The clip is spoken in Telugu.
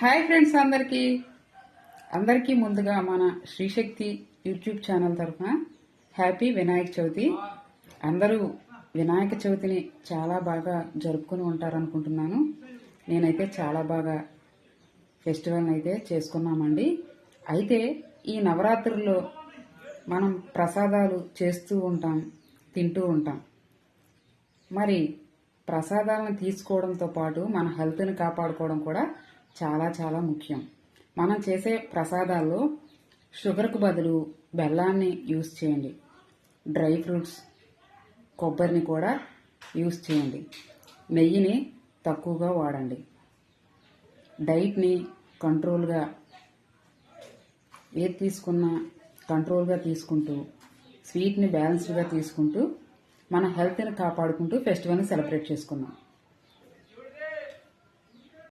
హాయ్ ఫ్రెండ్స్ అందరికీ. అందరికీ ముందుగా మన శ్రీశక్తి యూట్యూబ్ ఛానల్ తరఫున హ్యాపీ వినాయక చవితి. అందరూ వినాయక చవితిని చాలా బాగా జరుపుకుని ఉంటారనుకుంటున్నాను. నేనైతే చాలా బాగా ఫెస్టివల్ని అయితే చేసుకున్నామండి. అయితే ఈ నవరాత్రుల్లో మనం ప్రసాదాలు చేస్తూ ఉంటాం తింటూ ఉంటాం. మరి ప్రసాదాలను తీసుకోవడంతో పాటు మన హెల్త్ని కాపాడుకోవడం కూడా చాలా చాలా ముఖ్యం. మనం చేసే ప్రసాదాల్లో షుగర్కు బదులు బెల్లాన్ని యూస్ చేయండి. డ్రై ఫ్రూట్స్ కొబ్బరిని కూడా యూస్ చేయండి. నెయ్యిని తక్కువగా వాడండి. డైట్ని కంట్రోల్గా ఏది తీసుకున్నా కంట్రోల్గా తీసుకుంటూ స్వీట్ని బ్యాలెన్స్డ్గా తీసుకుంటూ మన హెల్త్ని కాపాడుకుంటూ ఫెస్టివల్ని సెలబ్రేట్ చేసుకున్నాం